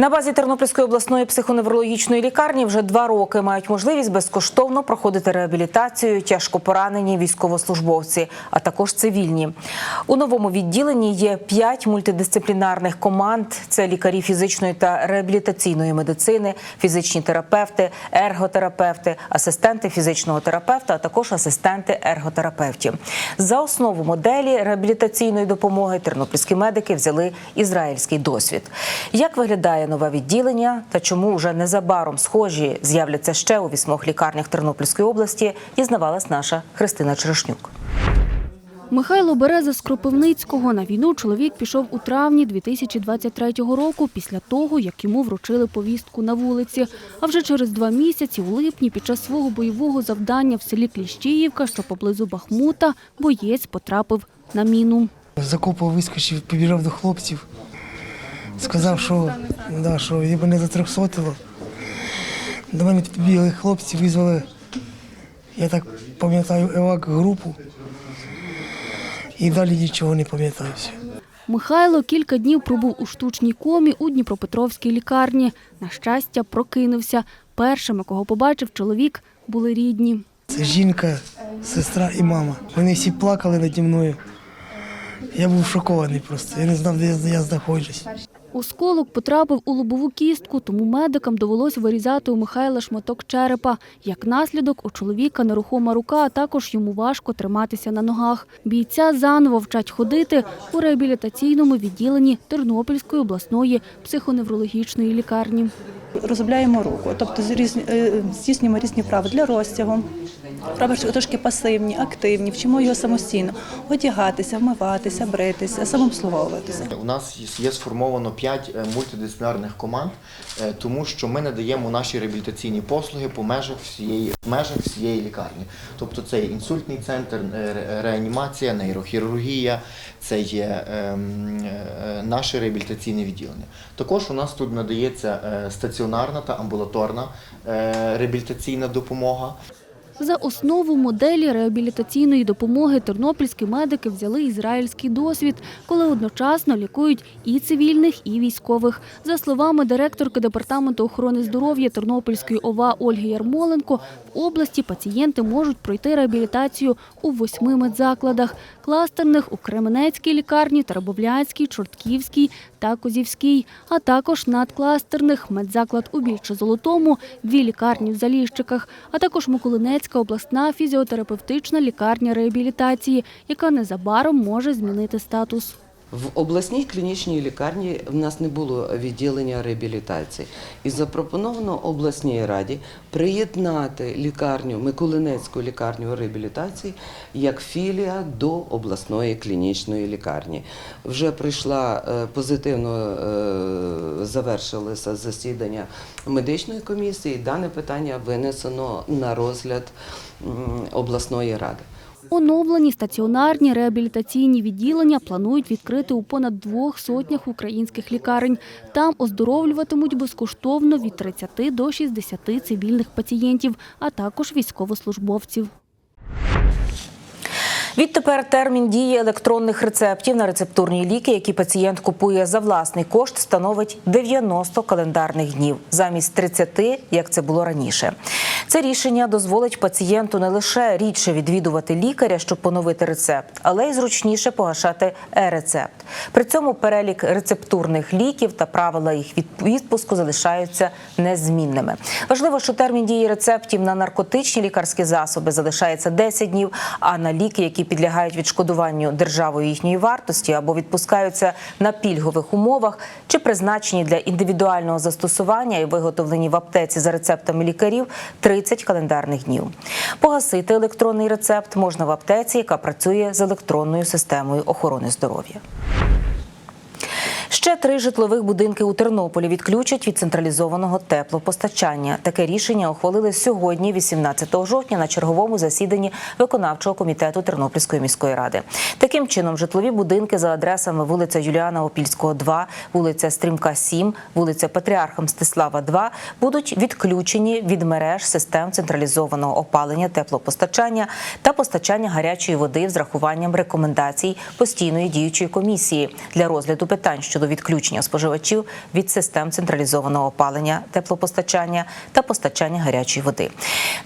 На базі Тернопільської обласної психоневрологічної лікарні вже два роки мають можливість безкоштовно проходити реабілітацію тяжко поранені військовослужбовці, а також цивільні. У новому відділенні є п'ять мультидисциплінарних команд: це лікарі фізичної та реабілітаційної медицини, фізичні терапевти, ерготерапевти, асистенти фізичного терапевта, а також асистенти ерготерапевтів. За основу моделі реабілітаційної допомоги тернопільські медики взяли ізраїльський досвід. Як виглядає нове відділення та чому вже незабаром схожі з'являться ще у вісьмох лікарнях Тернопільської області, дізнавалась наша Христина Черешнюк. Михайло Береза з Кропивницького на війну чоловік пішов у травні 2023 року після того, як йому вручили повістку на вулиці. А вже через два місяці, у липні, під час свого бойового завдання в селі Кліщіївка, що поблизу Бахмута, боєць потрапив на міну. З окопу вискочив, побіжав до хлопців. Сказав, що, да, що я мене затрьохсотило. До мене підбігли хлопці, визвали, я так пам'ятаю, евак групу. І далі нічого не пам'ятаю. Михайло кілька днів пробув у штучній комі у Дніпропетровській лікарні. На щастя, прокинувся. Першими, кого побачив чоловік, були рідні. Це жінка, сестра і мама. Вони всі плакали наді мною. Я був шокований просто. Я не знав, де я знаходжусь. Осколок потрапив у лобову кістку, тому медикам довелось вирізати у Михайла шматок черепа. Як наслідок, у чоловіка нерухома рука, а також йому важко триматися на ногах. Бійця заново вчать ходити у реабілітаційному відділенні Тернопільської обласної психоневрологічної лікарні. розробляємо руку, тобто е, здійснюємо різні вправи для розтягу. Вправи трошки пасивні, активні, вчимо його самостійно одягатися, вмиватися, бритися, самообслуговуватися. У нас є сформовано 5 мультидисциплінарних команд, е, тому що ми надаємо наші реабілітаційні послуги по межах всієї межах всієї лікарні. Тобто це є інсультний центр, е, реанімація, нейрохірургія, це є ем, е, наше реабілітаційне відділення. Також у нас тут надається е, стаціонарна та амбулаторна е, реабілітаційна допомога. За основу моделі реабілітаційної допомоги тернопільські медики взяли ізраїльський досвід, коли одночасно лікують і цивільних, і військових. За словами директорки департаменту охорони здоров'я Тернопільської ОВА Ольги Ярмоленко, в області пацієнти можуть пройти реабілітацію у восьми медзакладах – кластерних у Кременецькій лікарні, Тарабовлянській, Чортківській та Козівській, а також надкластерних медзаклад у Більче-Золотому, дві лікарні в Заліщиках, а також Миколинецька обласна фізіотерапевтична лікарня реабілітації, яка незабаром може змінити статус. В обласній клінічній лікарні в нас не було відділення реабілітації. І запропоновано обласній раді приєднати лікарню, Миколинецьку лікарню реабілітації як філія до обласної клінічної лікарні. Вже прийшла е, позитивно е, завершилося засідання медичної комісії. Дане питання винесено на розгляд обласної ради. Оновлені стаціонарні реабілітаційні відділення планують відкрити у понад двох сотнях українських лікарень. Там оздоровлюватимуть безкоштовно від 30 до 60 цивільних пацієнтів, а також військовослужбовців. Відтепер термін дії електронних рецептів на рецептурні ліки, які пацієнт купує за власний кошт, становить 90 календарних днів замість 30, як це було раніше. Це рішення дозволить пацієнту не лише рідше відвідувати лікаря, щоб поновити рецепт, але й зручніше погашати е-рецепт. При цьому перелік рецептурних ліків та правила їх від- відпуску залишаються незмінними. Важливо, що термін дії рецептів на наркотичні лікарські засоби залишається 10 днів, а на ліки, які підлягають відшкодуванню державою їхньої вартості або відпускаються на пільгових умовах чи призначені для індивідуального застосування і виготовлені в аптеці за рецептами лікарів 30 календарних днів. Погасити електронний рецепт можна в аптеці, яка працює з електронною системою охорони здоров'я. Ще три житлових будинки у Тернополі відключать від централізованого теплопостачання. Таке рішення ухвалили сьогодні, 18 жовтня, на черговому засіданні виконавчого комітету Тернопільської міської ради. Таким чином, житлові будинки за адресами вулиця Юліана Опільського, 2, вулиця Стрімка, 7, вулиця Патріарха Мстислава, 2 будуть відключені від мереж систем централізованого опалення, теплопостачання та постачання гарячої води з рахуванням рекомендацій постійної діючої комісії для розгляду питань щодо відключення споживачів від систем централізованого опалення, теплопостачання та постачання гарячої води.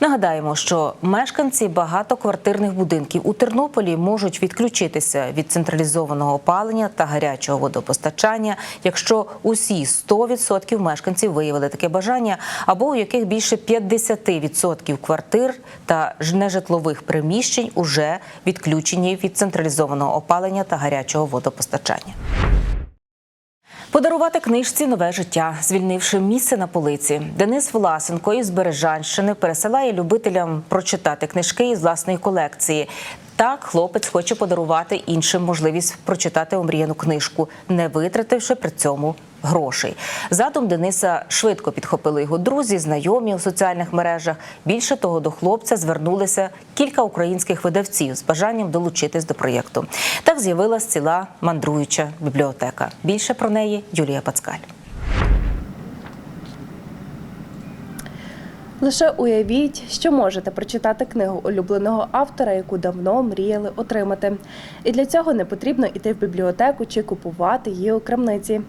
Нагадаємо, що мешканці багатоквартирних будинків у Тернополі можуть відключитися від централізованого опалення та гарячого водопостачання, якщо усі 100% мешканців виявили таке бажання, або у яких більше 50% квартир та нежитлових приміщень уже відключені від централізованого опалення та гарячого водопостачання. Подарувати книжці нове життя, звільнивши місце на полиці. Денис Власенко із Бережанщини пересилає любителям прочитати книжки із власної колекції. Так, хлопець хоче подарувати іншим можливість прочитати омріяну книжку, не витративши при цьому грошей. Задум Дениса швидко підхопили його друзі, знайомі у соціальних мережах. Більше того, до хлопця звернулися кілька українських видавців з бажанням долучитись до проєкту. Так з'явилась ціла мандруюча бібліотека. Більше про неї Юлія Пацкаль. Лише уявіть, що можете прочитати книгу улюбленого автора, яку давно мріяли отримати. І для цього не потрібно йти в бібліотеку чи купувати її у крамниці.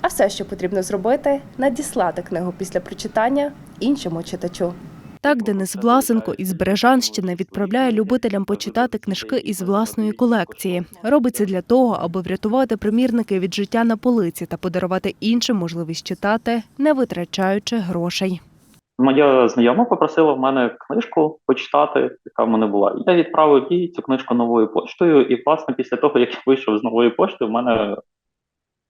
А все, що потрібно зробити, надіслати книгу після прочитання іншому читачу. Так Денис Власенко із Бережанщини відправляє любителям почитати книжки із власної колекції. Робить це для того, аби врятувати примірники від життя на полиці та подарувати іншим можливість читати, не витрачаючи грошей. Моя знайома попросила в мене книжку почитати, яка в мене була. Я відправив їй цю книжку новою поштою, і власне після того, як я вийшов з нової пошти, в мене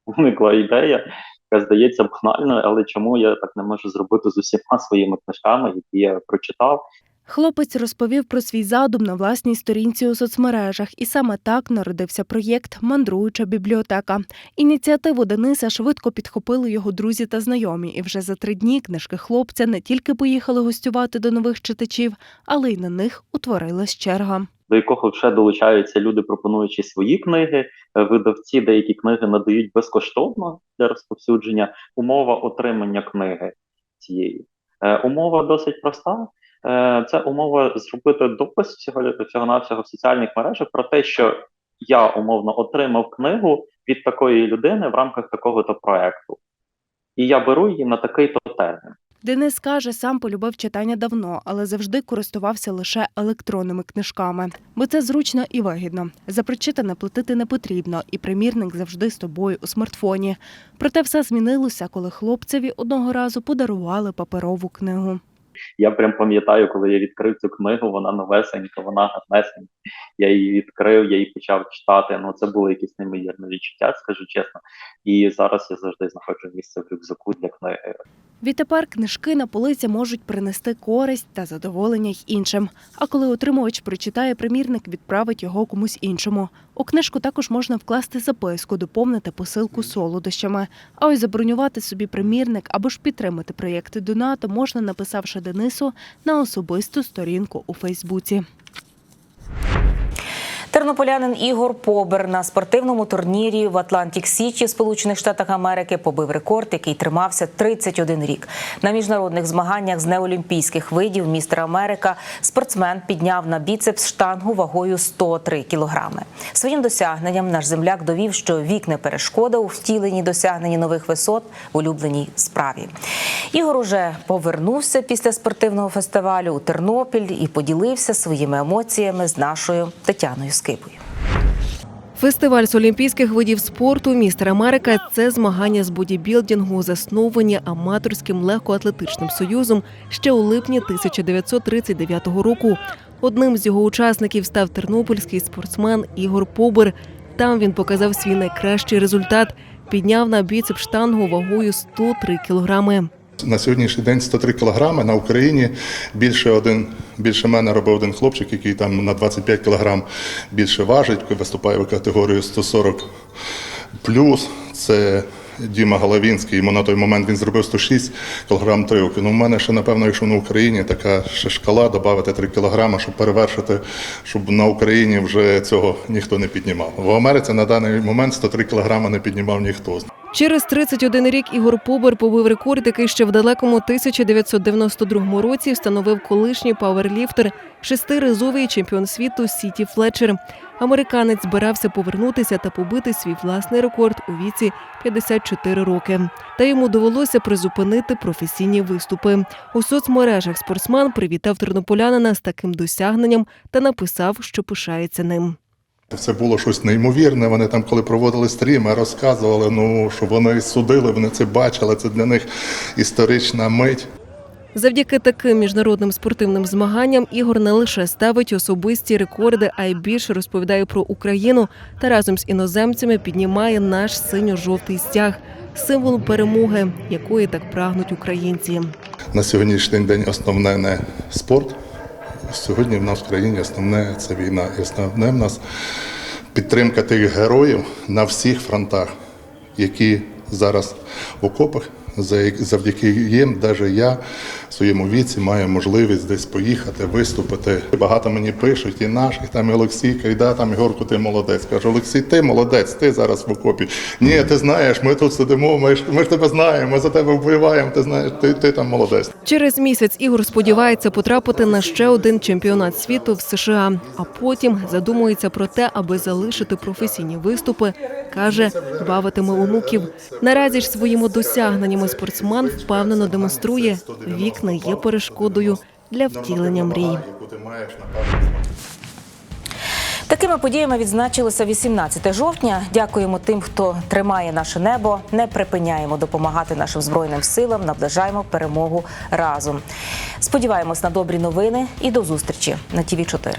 виникла ідея, яка здається банальною, але чому я так не можу зробити з усіма своїми книжками, які я прочитав. Хлопець розповів про свій задум на власній сторінці у соцмережах, і саме так народився проєкт Мандруюча бібліотека. Ініціативу Дениса швидко підхопили його друзі та знайомі, і вже за три дні книжки хлопця не тільки поїхали гостювати до нових читачів, але й на них утворилась черга. до якого вже долучаються люди, пропонуючи свої книги. Е, Видавці деякі книги надають безкоштовно для розповсюдження. Умова отримання книги цієї. Е, Умова досить проста. Е, Це умова зробити допис всього всього навсього в соціальних мережах про те, що я умовно отримав книгу від такої людини в рамках такого-то проекту. І я беру її на такий-то термін. Денис каже, сам полюбив читання давно, але завжди користувався лише електронними книжками, бо це зручно і вигідно. За прочитане платити не потрібно, і примірник завжди з тобою у смартфоні. Проте все змінилося, коли хлопцеві одного разу подарували паперову книгу. Я прям пам'ятаю, коли я відкрив цю книгу, вона новесенька, вона гарнесенька. Я її відкрив, я її почав читати. Ну це було якесь неймовірне відчуття, скажу чесно. І зараз я завжди знаходжу місце в рюкзаку для книги. Відтепер книжки на полиці можуть принести користь та задоволення й іншим. А коли отримувач прочитає примірник, відправить його комусь іншому. У книжку також можна вкласти записку, доповнити посилку солодощами. А ось забронювати собі примірник або ж підтримати проєкти донату можна, написавши Денису на особисту сторінку у Фейсбуці. Тернополянин Ігор Побер на спортивному турнірі в Атлантик Сіті, Сполучених Штатах Америки, побив рекорд, який тримався 31 рік. На міжнародних змаганнях з неолімпійських видів містер Америка спортсмен підняв на біцепс штангу вагою 103 кілограми. Своїм досягненням наш земляк довів, що вік не перешкода у втіленні досягненні нових висот в улюбленій справі. Ігор уже повернувся після спортивного фестивалю у Тернопіль і поділився своїми емоціями з нашою Тетяною Скипою. Фестиваль з олімпійських видів спорту Містер Америка це змагання з бодібілдингу, засновані аматорським легкоатлетичним союзом ще у липні 1939 року. Одним з його учасників став тернопільський спортсмен Ігор Побер. Там він показав свій найкращий результат. Підняв на біцеп штангу вагою 103 кілограми. На сьогоднішній день 103 кілограми на Україні більше один більше мене робив один хлопчик, який там на 25 кілограм більше важить, виступає в категорію 140 плюс. Це Діма Головінський, йому на той момент він зробив 106 кг тривки. Ну, в мене ще, напевно, якщо на Україні така ще шкала, додати 3 кг, щоб перевершити, щоб на Україні вже цього ніхто не піднімав. В Америці на даний момент 103 кг не піднімав ніхто. Через 31 рік Ігор Побер побив рекорд, який ще в далекому 1992 році встановив колишній пауерліфтер, шестиразовий чемпіон світу Сіті Флетчер. Американець збирався повернутися та побити свій власний рекорд у віці 54 роки. Та йому довелося призупинити професійні виступи. У соцмережах спортсмен привітав тернополянина з таким досягненням та написав, що пишається ним. Це було щось неймовірне. Вони там, коли проводили стріми, розказували, ну що вони судили, вони це бачили. Це для них історична мить. Завдяки таким міжнародним спортивним змаганням Ігор не лише ставить особисті рекорди, а й більше розповідає про Україну та разом з іноземцями піднімає наш синьо-жовтий стяг, символ перемоги, якої так прагнуть українці. На сьогоднішній день основне не спорт. Сьогодні в нас в країні основне це війна. І основне в нас підтримка тих героїв на всіх фронтах, які зараз в окопах, за- завдяки їм, навіть я в своєму віці маю можливість десь поїхати, виступити. Багато мені пишуть, і наших, там і Олексійка, і да, там Ігорку, ти молодець. Кажу, Олексій, ти молодець, ти зараз в окопі. Ні, ти знаєш, ми тут сидимо, ми ж, ми ж тебе знаємо, ми за тебе вбиваємо, ти знаєш, ти, ти там молодець. Через місяць Ігор сподівається потрапити на ще один чемпіонат світу в США, а потім задумується про те, аби залишити професійні виступи. каже, бавитиме онуків. Наразі ж своїми досягненнями спортсмен впевнено демонструє, вік не є перешкодою для втілення мрій. Такими подіями відзначилося 18 жовтня. Дякуємо тим, хто тримає наше небо. Не припиняємо допомагати нашим збройним силам, наближаємо перемогу разом. Сподіваємось на добрі новини і до зустрічі на ТІВІ 4